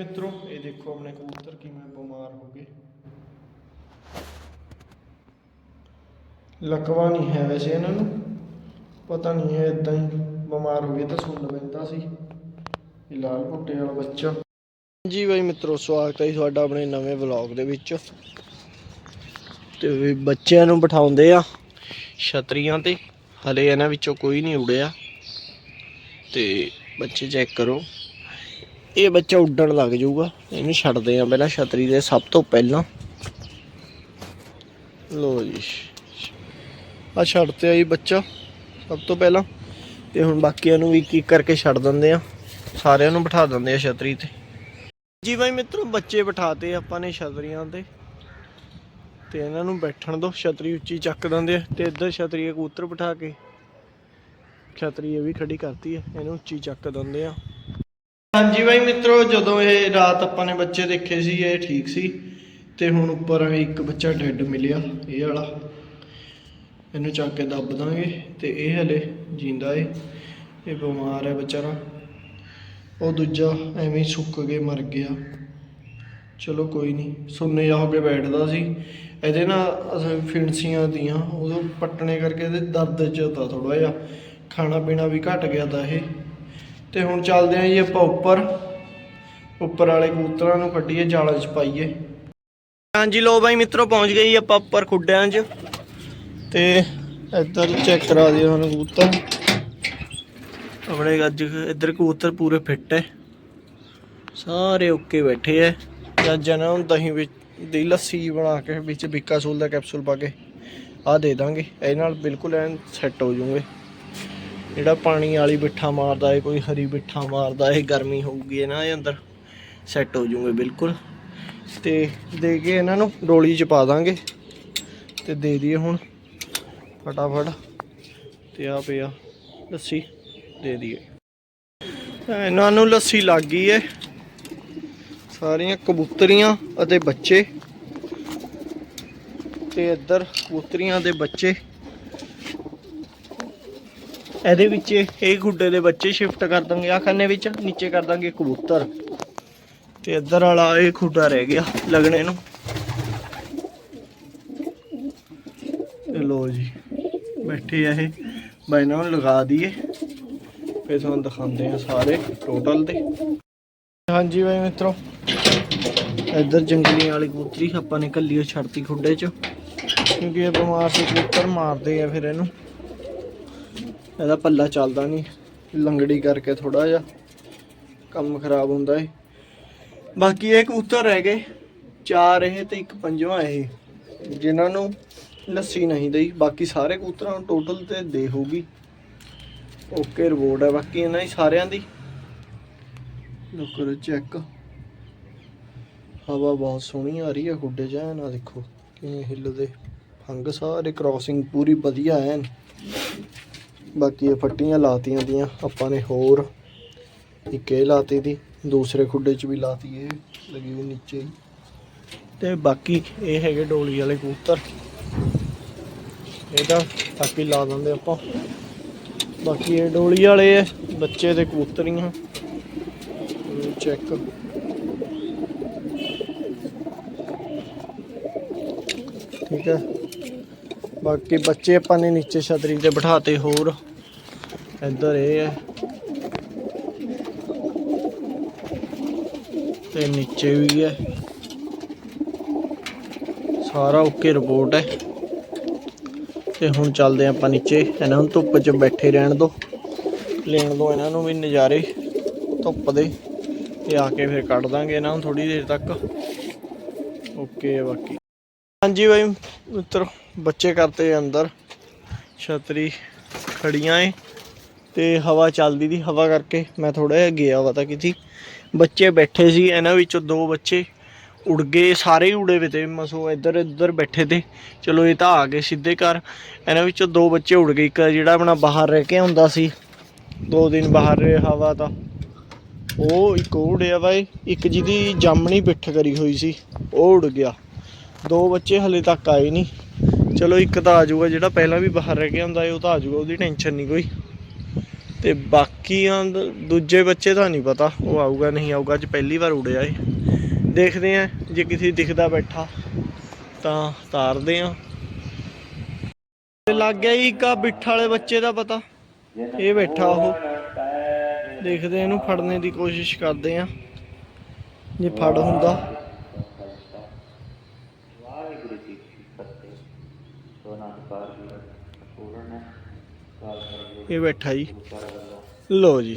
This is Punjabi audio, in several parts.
ਮਿੱਤਰੋ, ਇਹ ਦੇਖੋ ਆਪਣੇ ਕਬੂਤਰ ਕਿਵੇਂ ਬਿਮਾਰ ਹੋ ਗਏ। ਲਕਵਾ ਨਹੀਂ ਹੈ ਵੈਸੇ ਇਹਨਾਂ ਨੂੰ। ਪਤਾ ਨਹੀਂ ਹੈ ਇਦਾਂ ਹੀ ਬਿਮਾਰ ਹੋ ਗਏ ਤਾਂ ਸੁਣ ਲੈਂਦਾ ਸੀ। ਇਹ ਲਾਲ ਭੁੱਟੇ ਵਾਲਾ ਬੱਚਾ। ਜੀ ਬਾਈ ਮਿੱਤਰੋ, ਸਵਾਗਤ ਹੈ ਤੁਹਾਡਾ ਆਪਣੇ ਨਵੇਂ ਵਲੌਗ ਦੇ ਵਿੱਚ। ਤੇ ਬੱਚਿਆਂ ਨੂੰ ਬਿਠਾਉਂਦੇ ਆ। ਛਤਰੀਆਂ ਤੇ। ਹਲੇ ਇਹਨਾਂ ਵਿੱਚੋਂ ਕੋਈ ਨਹੀਂ ਉੜਿਆ। ਤੇ ਬੱਚੇ ਚੈੱਕ ਕਰੋ। ਇਹ ਬੱਚਾ ਉੱਡਣ ਲੱਗ ਜਾਊਗਾ। ਇਹਨੂੰ ਛੱਡਦੇ ਆ ਪਹਿਲਾਂ ਛਤਰੀ ਦੇ ਸਭ ਤੋਂ ਪਹਿਲਾਂ। ਲੋ ਜੀ। ਆ ਛੱਡਤੇ ਆ ਜੀ ਬੱਚਾ ਸਭ ਤੋਂ ਪਹਿਲਾਂ। ਤੇ ਹੁਣ ਬਾਕੀਆਂ ਨੂੰ ਵੀ ਕੀ ਕਰਕੇ ਛੱਡ ਦਿੰਦੇ ਆ। ਸਾਰਿਆਂ ਨੂੰ ਬਿਠਾ ਦਿੰਦੇ ਆ ਛਤਰੀ ਤੇ। ਜੀ ਬਾਈ ਮਿੱਤਰੋ, ਬੱਚੇ ਬਿਠਾਤੇ ਆਪਾਂ ਨੇ ਛਤਰੀਆਂ ਤੇ। ਤੇ ਇਹਨਾਂ ਨੂੰ ਬੈਠਣ ਦੋ। ਛਤਰੀ ਉੱਚੀ ਚੱਕ ਦਿੰਦੇ ਆ ਤੇ ਇੱਧਰ ਛਤਰੀ ਕਬੂਤਰ ਬਿਠਾ ਕੇ। ਛਤਰੀ ਇਹ ਵੀ ਖੜੀ ਕਰਤੀ ਹੈ ਇਹਨੂੰ ਉੱਚੀ ਚੱਕ ਦਿੰਦੇ ਆ। ਹਾਂਜੀ ਬਾਈ ਮਿੱਤਰੋ, ਜਦੋਂ ਇਹ ਰਾਤ ਆਪਾਂ ਨੇ ਬੱਚੇ ਦੇਖੇ ਸੀ, ਇਹ ਠੀਕ ਸੀ। ਤੇ ਹੁਣ ਉੱਪਰ ਇੱਕ ਬੱਚਾ ਡੈੱਡ ਮਿਲਿਆ, ਇਹ ਵਾਲਾ। ਇਹਨੂੰ ਚੱਕ ਕੇ ਦੱਬ ਦਾਂਗੇ, ਤੇ ਇਹ ਹਲੇ ਜਿੰਦਾ ਏ। ਇਹ ਬਿਮਾਰ ਹੈ ਵਿਚਾਰਾ ਉਹ ਦੂਜਾ ਐਵੇਂ ਸੁੱਕ ਕੇ ਮਰ ਗਿਆ। ਚਲੋ ਕੋਈ ਨਹੀਂ ਸੁੰਨੇ ਜਾ ਹੋ ਕੇ ਬੈਠਦਾ ਸੀ। ਇਹਦੇ ਨਾਲ ਅਸੀਂ ਫਿਣਸੀਆਂ ਦੀਆਂ ਉਦੋਂ ਪੱਟਣੇ ਕਰਕੇ ਇਹਦੇ ਦਰਦ ਚ ਤਾਂ ਥੋੜਾ ਜਿਹਾ। ਖਾਣਾ ਪੀਣਾ ਵੀ ਘਟ ਗਿਆ ਤਾਂ ਇਹ। ਤੇ ਹੁਣ ਚੱਲਦੇ ਆਂ ਜੀ ਆਪਾਂ ਉੱਪਰ। ਉੱਪਰ ਵਾਲੇ ਕਬੂਤਰਾਂ ਨੂੰ ਕੱਢੀਏ, ਜਾਲਾਂ 'ਚ ਪਾਈਏ। ਹਾਂਜੀ ਲੋ ਬਾਈ, ਮਿੱਤਰੋ, ਪਹੁੰਚ ਗਏ ਜੀ ਆਪਾਂ ਉੱਪਰ ਖੁੱਡਿਆਂ 'ਚ। ਤੇ ਇੱਧਰ ਚੈੱਕ ਕਰਾ ਦਿਓ ਹੁਣ ਕਬੂਤਰ। ਆਪਣੇ ਅੱਜ ਇੱਧਰ ਕਬੂਤਰ ਪੂਰੇ ਫਿੱਟ ਹੈ ਸਾਰੇ ਓਕੇ ਬੈਠੇ ਐ। ਜਾਂ ਜਨਮ ਨੂੰ ਦਹੀਂ ਵਿੱਚ ਦੀ ਲੱਸੀ ਬਣਾ ਕੇ ਵਿੱਚ ਬਿਕਾਸੂਲ ਦਾ ਕੈਪਸੂਲ ਪਾ ਕੇ ਆ ਦੇ ਦਾਂਗੇ। ਇਹ ਨਾਲ ਬਿਲਕੁਲ ਐਨ ਸੈੱਟ ਹੋ ਜਾਊਗੇ ਜਿਹੜਾ ਪਾਣੀ ਵਾਲੀ ਬਿੱਠਾ ਮਾਰਦਾ ਏ, ਕੋਈ ਹਰੀ ਬਿੱਠਾ ਮਾਰਦਾ ਏ, ਗਰਮੀ ਹੋਊਗੀ ਇਹਨਾਂ ਦੇ ਅੰਦਰ ਸੈੱਟ ਹੋ ਜਾਊਗੇ ਬਿਲਕੁਲ। ਤੇ ਦੇ ਕੇ ਇਹਨਾਂ ਨੂੰ ਡੋਲੀ ਚ ਪਾ ਦਾਂਗੇ। ਤੇ ਦੇ ਦਈਏ ਹੁਣ, ਫਟਾਫਟ। ਤੇ ਆ ਪਿਆ, ਲੱਸੀ ਦੇ ਦਈਏ। ਇਹਨਾਂ ਨੂੰ ਲੱਸੀ ਲੱਗ ਗਈ ਏ। ਸਾਰੀਆਂ ਕਬੂਤਰੀਆਂ ਅਤੇ ਬੱਚੇ। ਤੇ ਇੱਧਰ ਕਬੂਤਰੀਆਂ ਦੇ ਬੱਚੇ। ਇਹਦੇ ਵਿੱਚ ਇਹ ਖੁੱਡੇ ਦੇ ਬੱਚੇ ਸ਼ਿਫਟ ਕਰ ਦਾਂਗੇ ਆ ਖਾਨੇ ਵਿੱਚ, ਨੀਚੇ ਕਰ ਦਾਂਗੇ ਕਬੂਤਰ। ਤੇ ਇੱਧਰ ਵਾਲਾ ਇਹ ਖੁੱਡਾ ਰਹਿ ਗਿਆ ਲੱਗਣੇ ਨੂੰ। ਲੋ ਜੀ, ਬੈਠੇ ਆ ਇਹ। ਬਾਈ ਇਹਨਾਂ ਨੂੰ ਲਗਾ ਦਈਏ। ਫਿਰ ਤੁਹਾਨੂੰ ਦਿਖਾਉਂਦੇ ਆ ਸਾਰੇ ਟੋਟਲ ਤੇ ਹਾਂਜੀ ਬਾਈ ਮਿੱਤਰੋ, ਇੱਧਰ ਜੰਗਲੀ ਵਾਲੀ ਕਬੂਤਰੀ ਆਪਾਂ ਨੇ ਕੱਲੀ ਉਹ ਛੱਡਤੀ ਖੁੱਡੇ 'ਚ। ਕਿਉਂਕਿ ਇਹ ਬਿਮਾਰ ਸੀ, ਕਬੂਤਰ ਮਾਰਦੇ ਆ ਫਿਰ ਇਹਨੂੰ। ਇਹਦਾ ਪੱਲਾ ਚੱਲਦਾ ਨਹੀਂ। ਲੰਗੜੀ ਕਰਕੇ ਥੋੜਾ ਜਿਹਾ ਕੰਮ ਖਰਾਬ ਹੁੰਦਾ ਏ। ਬਾਕੀ ਇਹ ਕਬੂਤਰ ਰਹਿ ਗਏ। ਚਾਰ ਇਹ ਤੇ ਇੱਕ ਪੰਜਵਾਂ ਇਹ। ਜਿਨ੍ਹਾਂ ਨੂੰ ਲੱਸੀ ਨਹੀਂ ਦਈ। ਬਾਕੀ ਸਾਰੇ ਕਬੂਤਰਾਂ ਨੂੰ ਟੋਟਲ ਤੇ ਦੇ ਹੋਊਗੀ। ਓਕੇ ਰਿਪੋਰਟ ਹੈ ਬਾਕੀ ਇਹਨਾਂ ਹੀ ਸਾਰਿਆਂ ਦੀ। ਲੋ ਕਰੋ ਚੈੱਕ ਹਵਾ ਬਹੁਤ ਸੋਹਣੀ ਆ ਰਹੀ ਹੈ ਖੁੱਡੇ ਚ। ਐਨ ਆ ਦੇਖੋ ਕਿਵੇਂ ਹਿੱਲਦੇ। ਫੰਗ ਸਾਰੇ ਕ੍ਰਾਸਿੰਗ ਪੂਰੀ ਵਧੀਆ ਐਨ। ਬਾਕੀ ਇਹ ਫੱਟੀਆਂ ਲਾਤੀਆਂ ਦੀਆਂ, ਆਪਾਂ ਨੇ ਹੋਰ ਇੱਕ ਇਹ ਲਾਤੀ ਦੀ, ਦੂਸਰੇ ਖੁੱਡੇ 'ਚ ਵੀ ਲਾਤੀ ਇਹ, ਲੱਗੀ ਹੋਈ ਨੀਚੇ ਹੀ। ਤੇ ਬਾਕੀ ਇਹ ਹੈਗੇ ਡੋਲੀ ਵਾਲੇ ਕਬੂਤਰ। ਇਹਦਾ ਬਾਕੀ ਲਾ ਦਿੰਦੇ ਆਪਾਂ। ਬਾਕੀ ਇਹ ਡੋਲੀ ਵਾਲੇ ਐ ਬੱਚੇ ਦੇ ਕਬੂਤਰੀਆਂ। ਚੈੱਕ ਠੀਕ ਹੈ। ਬਾਕੀ ਬੱਚੇ ਆਪਾਂ ਨੇ ਨੀਚੇ ਛਤਰੀ ਤੇ ਬਿਠਾਤੇ ਹੋਰ। ਇੱਧਰ ਇਹ ਹੈ। ਤੇ ਨੀਚੇ ਵੀ ਹੈ। ਸਾਰਾ ਓਕੇ ਰਿਪੋਰਟ ਹੈ। ਤੇ ਹੁਣ ਚੱਲਦੇ ਆਪਾਂ ਨੀਚੇ। ਇਹਨਾਂ ਨੂੰ ਧੁੱਪ 'ਚ ਬੈਠੇ ਰਹਿਣ ਦੋ। ਲੈਣ ਦੋ ਇਹਨਾਂ ਨੂੰ ਵੀ ਨਜ਼ਾਰੇ। ਧੁੱਪ ਦੇ। ਤੇ ਆ ਕੇ ਫਿਰ ਕੱਢ ਦਾਂਗੇ ਇਹਨਾਂ ਨੂੰ ਥੋੜੀ ਦੇਰ ਤੱਕ। ਓਕੇ ਹੈ ਬਾਕੀ। ਹਾਂਜੀ ਬਾਈ, ਮਿੱਤਰ। ਬੱਚੇ ਕਰਤੇ ਅੰਦਰ। ਛਤਰੀ ਖੜੀਆਂ ਏ ਤੇ ਹਵਾ ਚੱਲਦੀ ਦੀ, ਹਵਾ ਕਰਕੇ ਮੈਂ ਥੋੜਾ ਜਿਹਾ ਗਿਆ ਵਾ ਤਾਂ ਕਿਤੇ ਬੱਚੇ ਬੈਠੇ ਸੀ, ਇਹਨਾਂ ਵਿੱਚੋਂ ਦੋ ਬੱਚੇ ਉੜ ਗਏ, ਸਾਰੇ ਹੀ ਉੜੇ ਵੇ ਤੇ। ਮਸੋ ਇੱਧਰ ਇੱਧਰ ਬੈਠੇ ਤੇ। ਚਲੋ ਇਹ ਤਾਂ ਆ ਗਏ ਸਿੱਧੇ ਘਰ। ਇਹਨਾਂ ਵਿੱਚੋਂ ਦੋ ਬੱਚੇ ਉੜ ਗਏ, ਇੱਕ ਜਿਹੜਾ ਆਪਣਾ ਬਾਹਰ ਰਹਿ ਕੇ ਹੁੰਦਾ ਸੀ। ਦੋ ਦਿਨ ਬਾਹਰ ਰਿਹਾ ਹਵਾ ਤਾਂ। ਉਹ ਇੱਕ ਉਹ ਉੜਿਆ ਬਾਈ ਇੱਕ ਜਿਹਦੀ ਜਾਮਣੀ ਪਿੱਠ ਕਰੀ ਹੋਈ ਸੀ, ਉਹ ਉੜ ਗਿਆ। ਦੋ ਬੱਚੇ ਹਲੇ ਤੱਕ ਆਏ ਨਹੀਂ। ਚਲੋ ਇੱਕ ਤਾਂ ਆ ਜਾਊਗਾ, ਜਿਹੜਾ ਪਹਿਲਾਂ ਵੀ ਬਾਹਰ ਰਹਿ ਗਿਆ ਹੁੰਦਾ ਉਹ ਤਾਂ ਆ ਜਾਊਗਾ, ਉਹਦੀ ਟੈਨਸ਼ਨ ਨਹੀਂ ਕੋਈ। ਤੇ ਬਾਕੀਆਂ ਦੂਜੇ ਬੱਚੇ ਤਾਂ ਨਹੀਂ ਪਤਾ, ਉਹ ਆਊਗਾ, ਨਹੀਂ ਆਊਗਾ, ਅੱਜ ਪਹਿਲੀ ਵਾਰ ਉੜਿਆ ਏ ਦੇਖਦੇ ਆ ਜੇ ਕਿਸੇ ਦਿਖਦਾ ਬੈਠਾ, ਤਾਂ ਤਾਰਦੇ ਆ ਤੇ ਲੱਗ ਗਿਆ ਜੀ ਇੱਕ ਆ ਬਿੱਠ ਵਾਲੇ ਬੱਚੇ ਦਾ ਪਤਾ, ਇਹ ਬੈਠਾ ਉਹ। ਦੇਖਦੇ ਇਹਨੂੰ ਫੜਨੇ ਦੀ ਕੋਸ਼ਿਸ਼ ਕਰਦੇ ਆ ਜੇ ਫੜ ਹੁੰਦਾ ਵਾਹਿਗੁਰੂ ਜੀ ਕੀ ਫਤਿਹ ਸੋਨਾ ਦੁਕਾਰ ਦੀ ਪੂਰਨ ਹੈ ਕਾਲ ਕਰ ਇਹ ਬੈਠਾ ਜੀ। ਕਰ ਲੋ ਜੀ,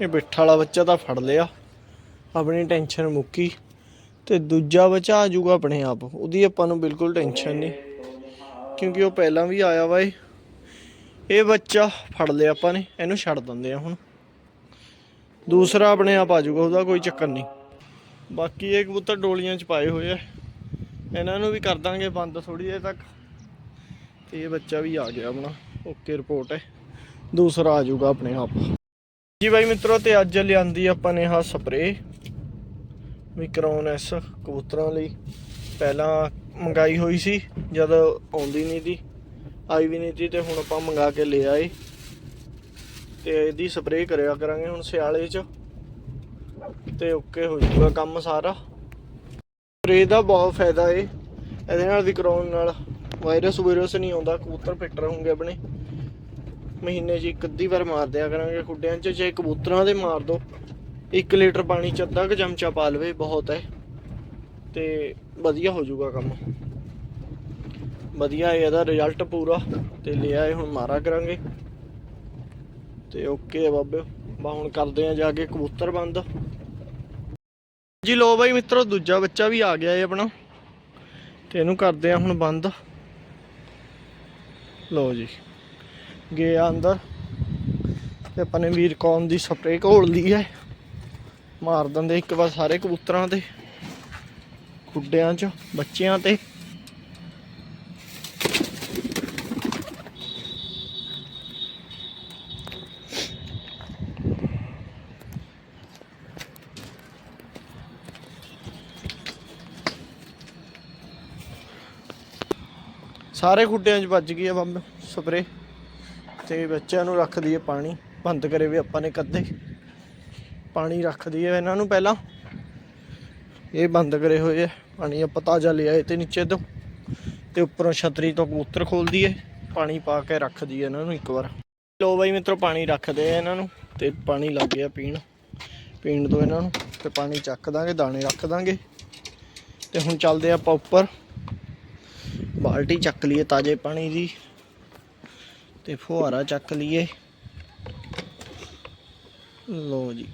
ਇਹ ਬਿੱਠ ਵਾਲਾ ਬੱਚਾ ਤਾਂ ਫੜ ਲਿਆ। ਆਪਣੀ ਟੈਨਸ਼ਨ ਮੁੱਕੀ ਤੇ ਦੂਜਾ ਬੱਚਾ ਆ ਜਾਊਗਾ ਆਪਣੇ ਆਪ। ਉਹਦੀ ਆਪਾਂ ਨੂੰ ਬਿਲਕੁਲ ਟੈਨਸ਼ਨ ਨਹੀਂ, ਕਿਉਂਕਿ ਉਹ ਪਹਿਲਾਂ ਵੀ ਆਇਆ ਵਾ ਇਹ। ਇਹ ਬੱਚਾ ਫੜ ਲਿਆ ਆਪਾਂ ਨੇ, ਇਹਨੂੰ ਛੱਡ ਦਿੰਦੇ ਆ ਹੁਣ। ਦੂਸਰਾ ਆਪਣੇ ਆਪ ਆ ਜਾਊਗਾ, ਉਹਦਾ ਕੋਈ ਚੱਕਰ ਨਹੀਂ। ਬਾਕੀ ਇਹ ਕਬੂਤਰ ਡੋਲੀਆਂ ਚ ਪਾਏ ਹੋਏ ਆ। ਇਹਨਾਂ ਨੂੰ ਵੀ ਕਰ ਦਾਂਗੇ ਬੰਦ ਥੋੜੀ ਦੇਰ ਤੱਕ। ਤੇ ਇਹ ਬੱਚਾ ਵੀ ਆ ਗਿਆ ਆਪਣਾ। ਓਕੇ, ਰਿਪੋਰਟ ਹੈ। ਦੂਸਰਾ ਆ ਜਾਊਗਾ ਆਪਣੇ ਆਪ। ਜੀ ਬਾਈ ਮਿੱਤਰੋ, ਤੇ ਅੱਜ ਲਿਆਂਦੀ ਆਪਾਂ ਨੇ ਆਹ ਸਪਰੇ ਵਿਕਰੋਨ ਐਸ ਕਬੂਤਰਾਂ ਲਈ। ਪਹਿਲਾਂ ਮੰਗਾਈ ਹੋਈ ਸੀ, ਜਦ ਆਉਂਦੀ ਨਹੀਂ ਦੀ, ਆਈ ਵੀ ਨਹੀਂ ਸੀ ਤੇ ਹੁਣ ਆਪਾਂ ਮੰਗਾ ਕੇ ਲੈ ਆਏ। ਤੇ ਇਹਦੀ ਸਪਰੇਅ ਕਰਿਆ ਕਰਾਂਗੇ ਹੁਣ ਸਿਆਲੇ 'ਚ। ਤੇ ਓਕੇ ਹੋ ਜਾਊਗਾ ਕੰਮ ਸਾਰਾ। ਸਪਰੇਅ ਦਾ ਬਹੁਤ ਫਾਇਦਾ ਏ। ਇਹਦੇ ਨਾਲ ਵਿਕਰੋਨ ਨਾਲ ਵਾਇਰਸ ਵਾਇਰਸ ਨਹੀਂ ਆਉਂਦਾ, ਕਬੂਤਰ ਫਿੱਟ ਰਹੂਗੇ ਆਪਣੇ। ਮਹੀਨੇ 'ਚ ਇੱਕ ਅੱਧੀ ਵਾਰ ਮਾਰ ਦਿਆ ਕਰਾਂਗੇ ਖੁੱਡਿਆਂ 'ਚ, ਜੇ ਕਬੂਤਰਾਂ ਦੇ ਮਾਰ ਦੋ। 1 ਲੀਟਰ ਪਾਣੀ 'ਚ ਅੱਧਾ ਕੁ ਚਮਚਾ ਪਾ ਲਵੇ, ਬਹੁਤ ਹੈ। ਤੇ ਵਧੀਆ ਹੋ ਜਾਊਗਾ ਕੰਮ। ਵਧੀਆ ਇਹਦਾ ਰਿਜ਼ਲਟ ਪੂਰਾ, ਤੇ ਲਿਆ ਇਹ ਹੁਣ ਮਾਰਾ ਕਰਾਂਗੇ। ਤੇ ਓਕੇ ਬਾਬੇ। ਬਾ ਹੁਣ ਕਰਦੇ ਆ ਜਾ ਕੇ ਕਬੂਤਰ ਬੰਦ। ਜੀ ਲੋ ਬਾਈ ਮਿੱਤਰੋ, ਦੂਜਾ ਬੱਚਾ ਵੀ ਆ ਗਿਆ ਏ ਆਪਣਾ। ਤੇ ਇਹਨੂੰ ਕਰਦੇ ਆ ਹੁਣ ਬੰਦ। ਲੋ ਜੀ। ਗਿਆ ਅੰਦਰ ਤੇ ਆਪਾਂ ਨੇ ਵੀਰ ਕੌਮ ਦੀ ਸਪਰੇਅ ਘੋਲ ਲਈ ਹੈ। ਮਾਰ ਦਿੰਦੇ ਇੱਕ ਵਾਰ ਸਾਰੇ ਕਬੂਤਰਾਂ ਤੇ, ਖੁੱਡਿਆਂ 'ਚ, ਬੱਚਿਆਂ ਤੇ। ਸਾਰੇ ਖੁੱਡਿਆਂ 'ਚ ਵੱਜ ਗਈ ਆ ਬੰਬ ਸਪਰੇ ਤੇ ਬੱਚਿਆਂ ਨੂੰ ਰੱਖ ਦਈਏ ਪਾਣੀ, ਬੰਦ ਕਰੇ ਵੀ ਆਪਾਂ ਨੇ ਕੱਦੇ। ਪਾਣੀ ਰੱਖ ਦਈਏ ਇਹਨਾਂ ਨੂੰ ਪਹਿਲਾਂ। ਇਹ ਬੰਦ ਕਰੇ ਹੋਏ ਆ, ਪਾਣੀ ਆਪਾਂ ਤਾਜ਼ਾ ਲਿਆਏ ਤੇ ਨੀਚੇ ਤੋਂ। ਤੇ ਉੱਪਰੋਂ ਛਤਰੀ ਤੋਂ ਕਬੂਤਰ ਖੋਲ ਦਈਏ, ਪਾਣੀ ਪਾ ਕੇ ਰੱਖ ਦਈਏ ਇਹਨਾਂ ਨੂੰ ਇੱਕ ਵਾਰ। ਲੋ ਬਾਈ ਮਿੱਤਰੋ, ਪਾਣੀ ਰੱਖਦੇ ਆ ਇਹਨਾਂ ਨੂੰ ਤੇ ਪਾਣੀ ਲੱਗ ਗਿਆ ਪੀਣ। ਪੀਣ ਤੋਂ ਇਹਨਾਂ ਨੂੰ ਤੇ ਪਾਣੀ ਚੱਕ ਦਾਂਗੇ, ਦਾਣੇ ਰੱਖ ਦਾਂਗੇ। ਤੇ ਹੁਣ ਚੱਲਦੇ ਆਪਾਂ ਉੱਪਰ। ਬਾਲਟੀ ਚੱਕ ਲਈਏ ਤਾਜ਼ੇ ਪਾਣੀ ਦੀ। ਤੇ ਫੁਹਾਰਾ ਚੱਕ ਲਈਏ। ਲੋ ਜੀ।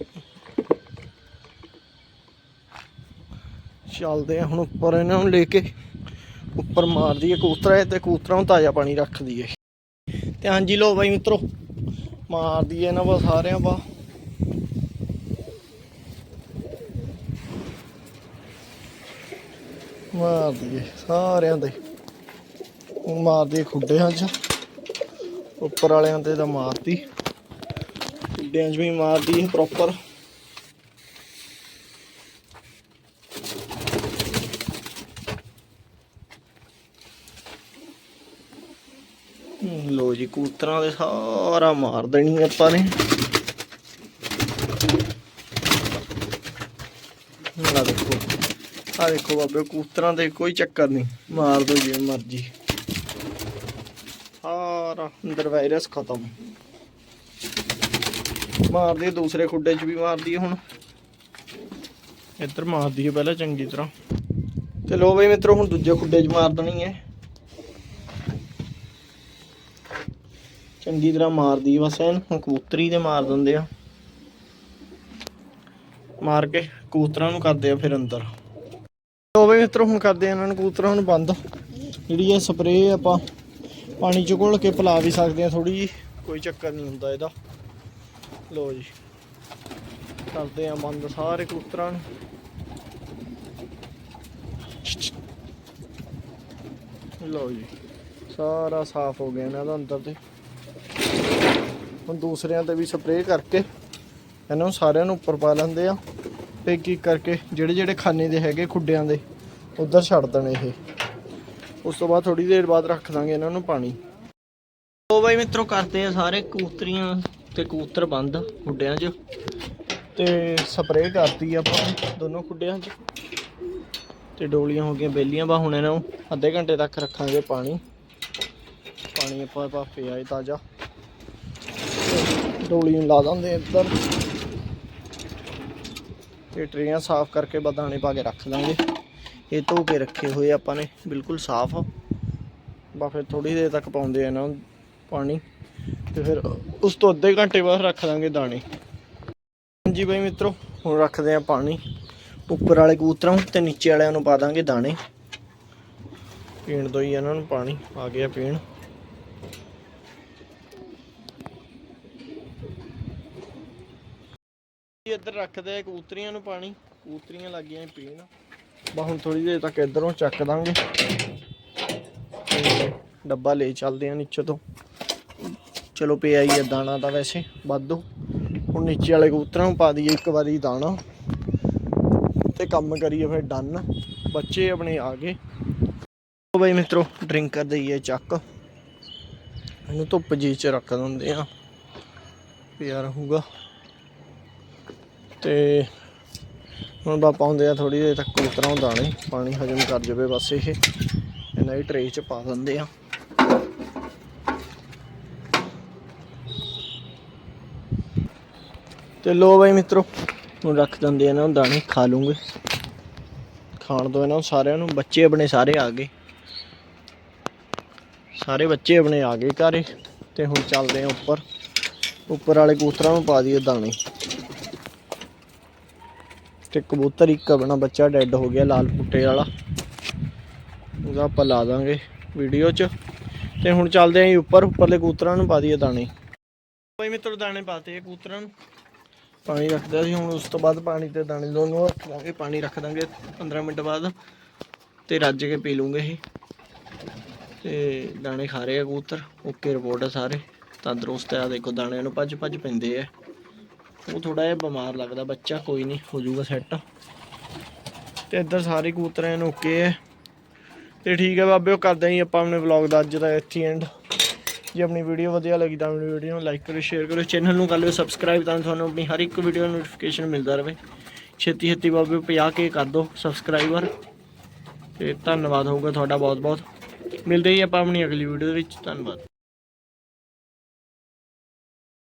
ਚੱਲਦੇ ਆ ਹੁਣ ਉੱਪਰ ਇਹਨਾਂ ਨੂੰ ਲੈ ਕੇ। ਉੱਪਰ ਮਾਰ ਦਈਏ ਕਬੂਤਰਾਂ ਤੇ ਕਬੂਤਰਾਂ ਨੂੰ ਤਾਜ਼ਾ ਪਾਣੀ ਰੱਖ ਦਈਏ। ਤੇ ਹਾਂਜੀ ਲੋ ਬਾਈ ਮਿੱਤਰੋ, ਮਾਰ ਦਈਏ ਇਹਨਾਂ ਵਾ ਸਾਰਿਆਂ ਵਾ ਮਾਰ ਦਈਏ ਸਾਰਿਆਂ ਦੇ। ਹੁਣ ਮਾਰ ਦਈਏ ਖੁੱਡਿਆਂ 'ਚ ਉੱਪਰ ਵਾਲਿਆਂ ਤੇ ਤਾਂ ਮਾਰਤੀ। ਖੁੱਡਿਆਂ 'ਚ ਵੀ ਮਾਰ ਦਈਏ ਪ੍ਰੋਪਰ ਲੋ ਜੀ ਕੂਤਰਾਂ ਦੇ ਸਾਰਾ ਮਾਰ ਦੇਣੀ ਆਪਾਂ ਨੇ। ਆ ਦੇਖੋ ਆ ਦੇਖੋ ਬਾਬੇ ਕੂਤਰਾਂ ਦੇ ਕੋਈ ਚੱਕਰ ਨਹੀਂ। ਮਾਰ ਦੋ ਜਿਵੇਂ ਮਰਜ਼ੀ। ਸਾਰਾ ਅੰਦਰ ਵਾਇਰਸ ਖਤਮ। ਮਾਰ ਦਈਏ ਦੂਸਰੇ ਖੁੱਡੇ 'ਚ ਵੀ ਮਾਰ ਦਈਏ ਹੁਣ। ਇੱਧਰ ਮਾਰ ਦਈਏ ਪਹਿਲਾਂ ਚੰਗੀ ਤਰ੍ਹਾਂ। ਤੇ ਲੋ ਬਈ ਮਿੱਤਰੋ, ਹੁਣ ਦੂਜੇ ਖੁੱਡੇ 'ਚ ਮਾਰ ਦੇਣੀ ਹੈ ਚੰਗੀ ਤਰ੍ਹਾਂ ਮਾਰ ਦਈਏ ਬਸ ਐਨ, ਹੁਣ ਕਬੂਤਰੀ ਦੇ ਮਾਰ ਦਿੰਦੇ ਆ। ਮਾਰ ਕੇ ਕਬੂਤਰਾਂ ਨੂੰ ਕਰਦੇ ਆ ਫਿਰ ਅੰਦਰ। ਲੋ ਬਈ ਮਿੱਤਰੋ, ਹੁਣ ਕਰਦੇ ਆ ਇਹਨਾਂ ਨੂੰ ਕਬੂਤਰਾਂ ਨੂੰ ਬੰਦ। ਜਿਹੜੀ ਇਹ ਸਪਰੇਅ ਆਪਾਂ ਪਾਣੀ ਚ ਘੋਲ ਕੇ ਪਿਲਾ ਵੀ ਸਕਦੇ ਆ ਥੋੜੀ ਜੀ ਕੋਈ ਚੱਕਰ ਨਹੀਂ ਹੁੰਦਾ ਇਹਦਾ। ਲੋ ਜੀ ਕਰਦੇ ਆ ਬੰਦ ਸਾਰੇ ਕਬੂਤਰਾਂ ਨੂੰ। ਲੋ ਜੀ, ਸਾਰਾ ਸਾਫ਼ ਹੋ ਗਿਆ ਇਹਨਾਂ ਦਾ ਅੰਦਰ ਤੇ। ਹੁਣ ਦੂਸਰਿਆਂ ਤੇ ਵੀ ਸਪਰੇਅ ਕਰਕੇ ਇਹਨਾਂ ਨੂੰ ਸਾਰਿਆਂ ਨੂੰ ਉੱਪਰ ਪਾ ਲੈਂਦੇ ਆ ਤੇ ਕੀ ਕਰਕੇ ਜਿਹੜੇ ਜਿਹੜੇ ਖਾਨੇ ਦੇ ਹੈਗੇ ਖੁੱਡਿਆਂ ਦੇ, ਉਧਰ ਛੱਡ ਦੇਣੇ ਇਹ। ਉਸ ਤੋਂ ਬਾਅਦ ਥੋੜੀ ਦੇਰ ਬਾਅਦ ਰੱਖ ਦਾਂਗੇ ਇਹਨਾਂ ਨੂੰ ਪਾਣੀ। ਉਹ ਬਾਈ ਮਿੱਤਰੋ, ਕਰਦੇ ਆ ਸਾਰੇ ਕੂਤਰੀਆਂ ਤੇ ਕਬੂਤਰ ਬੰਦ ਖੁੱਡਿਆਂ 'ਚ। ਤੇ ਸਪਰੇਅ ਕਰਤੀ ਆਪਾਂ ਦੋਨੋਂ ਖੁੱਡਿਆਂ 'ਚ। ਤੇ ਡੋਲੀਆਂ ਹੋ ਗਈਆਂ ਬੇਲੀਆਂ ਬਾ ਹੁਣ ਇਹਨਾਂ ਨੂੰ ਅੱਧੇ ਘੰਟੇ ਤੱਕ ਰੱਖਾਂਗੇ ਪਾਣੀ। ਪਾਣੀ ਆਪਾਂ ਭਾਫੇ ਆਏ ਤਾਜ਼ਾ। ਡੋਲੀ ਨੂੰ ਲਾ ਦਿੰਦੇ ਇੱਧਰ। ਤੇ ਟਰੇਆਂ ਸਾਫ਼ ਕਰਕੇ ਬਦਾਣੇ ਪਾ ਕੇ ਰੱਖ ਦਾਂਗੇ। ਇਹ ਧੋ ਕੇ ਰੱਖੇ ਹੋਏ ਆਪਾਂ ਨੇ, ਬਿਲਕੁਲ ਸਾਫ਼ ਬਾ ਫਿਰ ਥੋੜੀ ਦੇਰ ਤੱਕ ਪਾਉਂਦੇ ਆ ਨਾ ਪਾਣੀ, ਤੇ ਫਿਰ ਉਸ ਤੋਂ ਅੱਧੇ ਘੰਟੇ ਬਾਅਦ ਰੱਖ ਦਾਂਗੇ ਦਾਣੇ। ਹਾਂਜੀ ਬਾਈ ਮਿੱਤਰੋ, ਹੁਣ ਰੱਖਦੇ ਆ ਪਾਣੀ। ਉੱਪਰ ਵਾਲੇ ਕਬੂਤਰਾਂ ਨੂੰ ਤੇ ਨੀਚੇ ਵਾਲਿਆਂ ਨੂੰ ਪਾ ਦਾਂਗੇ ਦਾਣੇ। ਪੀਣ ਦੋ ਹੀ ਇਹਨਾਂ ਨੂੰ ਪਾਣੀ, ਆ ਗਿਆ ਪੀਣ। ਇੱਧਰ ਰੱਖਦੇ ਆ ਕਬੂਤਰੀਆਂ ਨੂੰ ਪਾਣੀ, ਕਬੂਤਰੀਆਂ ਲੱਗ ਗਈਆਂ ਪੀਣ। ਬਾ ਹੁਣ ਥੋੜੀ ਦੇਰ ਤੱਕ ਇਧਰੋਂ ਚੱਕ ਦਾਂਗੇ। ਡੱਬਾ ਲੈ ਚੱਲਦੇ ਆ ਨੀਚੇ ਤੋਂ। ਚਲੋ ਪਿਆ ਹੀ ਆ ਦਾਣਾ ਤਾਂ ਵੈਸੇ, ਵਾਧੂ। ਹੁਣ ਨੀਚੇ ਵਾਲੇ ਕਬੂਤਰਾਂ ਨੂੰ ਪਾ ਦਈਏ ਇੱਕ ਵਾਰੀ ਦਾਣਾ। ਤੇ ਕੰਮ ਕਰੀਏ ਫਿਰ ਡਨ। ਬੱਚੇ ਆਪਣੇ ਆ ਗਏ। ਉਹ ਬਈ ਮਿੱਤਰੋ ਡਰਿੰਕ ਕਰ ਦਈਏ ਚੱਕ। ਇਹਨੂੰ ਧੁੱਪ ਜੀ ਚ ਰੱਖ ਦਿੰਦੇ ਆ ਪਿਆ ਰਹੂਗਾ। ਤੇ ਹੁਣ ਬਾ ਪਾਉਂਦੇ ਆ ਥੋੜੀ ਦੇਰ ਤੱਕ ਕਬੂਤਰਾਂ ਦਾਣੇ ਪਾਣੀ ਹਜਮ ਕਰ ਜਾਵੇ ਬਸ ਇਹ। ਇਹਨਾਂ ਹੀ ਟਰੇ ਚ ਪਾ ਦਿੰਦੇ ਆ। ਤੇ ਲੋ ਬਾਈ ਮਿੱਤਰੋ, ਹੁਣ ਰੱਖ ਦਿੰਦੇ ਇਹਨਾਂ ਨੂੰ ਦਾਣੇ, ਖਾ ਲੂੰਗੇ। ਖਾਣ ਤੋਂ ਇਹਨਾਂ ਨੂੰ ਸਾਰਿਆਂ ਨੂੰ, ਬੱਚੇ ਆਪਣੇ ਸਾਰੇ ਆ ਗਏ। ਸਾਰੇ ਬੱਚੇ ਆਪਣੇ ਆ ਗਏ ਘਰੇ, ਤੇ ਹੁਣ ਚੱਲਦੇ ਆ ਉੱਪਰ। ਉੱਪਰ ਵਾਲੇ ਕੂਤਰਾਂ ਨੂੰ ਪਾ ਦਈਏ ਦਾਣੇ। ਤੇ ਕਬੂਤਰ ਇੱਕ ਆਪਣਾ ਬੱਚਾ ਡੈੱਡ ਹੋ ਗਿਆ ਲਾਲ ਪੁੱਟੇ ਵਾਲਾ। ਉਹਦਾ ਆਪਾਂ ਲਾ ਦਾਂਗੇ ਵੀਡੀਓ 'ਚ। ਤੇ ਹੁਣ ਚੱਲਦੇ ਆਂ ਜੀ ਉੱਪਰ, ਉੱਪਰਲੇ ਕਬੂਤਰਾਂ ਨੂੰ ਪਾ ਦਈਏ ਦਾਣੇ। ਕੋਈ ਮਿੱਤਰ, ਦਾਣੇ ਪਾਤੇ ਆ ਕਬੂਤਰਾਂ ਨੂੰ। ਪਾਣੀ ਰੱਖਦੇ ਸੀ, ਹੁਣ ਉਸ ਤੋਂ ਬਾਅਦ ਪਾਣੀ ਤੇ ਦਾਣੇ ਦੋਨੋਂ ਰੱਖ ਦਾਂਗੇ ਪਾਣੀ ਰੱਖ ਦਾਂਗੇ 15 ਮਿੰਟ ਬਾਅਦ। ਤੇ ਰੱਜ ਕੇ ਪੀ ਲੂੰਗੇ ਇਹ। ਤੇ ਦਾਣੇ ਖਾ ਰਹੇ ਆ ਕਬੂਤਰ। ਓਕੇ, ਰਿਪੋਰਟ ਆ ਸਾਰੇ। ਤੰਦਰੁਸਤ ਆ, ਦੇਖੋ ਦਾਣਿਆਂ ਨੂੰ ਭੱਜ ਭੱਜ ਪੈਂਦੇ ਆ। ਉਹ ਥੋੜਾ ਜਿਹਾ ਬਿਮਾਰ ਲੱਗਦਾ, ਬੱਚਾ ਕੋਈ ਨਹੀਂ, ਹੋ ਜਾਊਗਾ ਸੈੱਟ ਤੇ ਇੱਧਰ ਸਾਰੇ ਕਬੂਤਰਾਂ ਨੂੰ ਓਕੇ ਹੈ। ਤੇ ਠੀਕ ਹੈ ਬਾਬਿਓ ਕਰਦੇ ਆਂ ਜੀ ਆਪਾਂ ਆਪਣੇ ਵਲੌਗ ਦਾ ਅੱਜ ਦਾ ਇੱਥੇ ਐਂਡ ਜੇ ਆਪਣੀ ਵੀਡੀਓ ਵਧੀਆ ਲੱਗੀ ਤਾਂ ਆਪਣੀ ਵੀਡੀਓ ਨੂੰ ਲਾਈਕ ਕਰੋ ਸ਼ੇਅਰ ਕਰੋ ਚੈਨਲ ਨੂੰ ਕਰ ਲਿਓ ਸਬਸਕ੍ਰਾਈਬ ਤਾਂ ਤੁਹਾਨੂੰ ਆਪਣੀ ਹਰ ਇੱਕ ਵੀਡੀਓ ਨੋਟੀਫਿਕੇਸ਼ਨ ਮਿਲਦਾ ਰਹੇ। ਛੇਤੀ ਛੇਤੀ ਬਾਬਿਓ 50 ਕੇ ਕਰ ਦਿਓ ਸਬਸਕ੍ਰਾਈਬਰ ਤੇ ਧੰਨਵਾਦ ਹੋਊਗਾ ਤੁਹਾਡਾ ਬਹੁਤ ਬਹੁਤ ਮਿਲਦੇ ਹੀ ਆਪਾਂ ਆਪਣੀ ਅਗਲੀ ਵੀਡੀਓ ਦੇ ਵਿੱਚ। ਧੰਨਵਾਦ।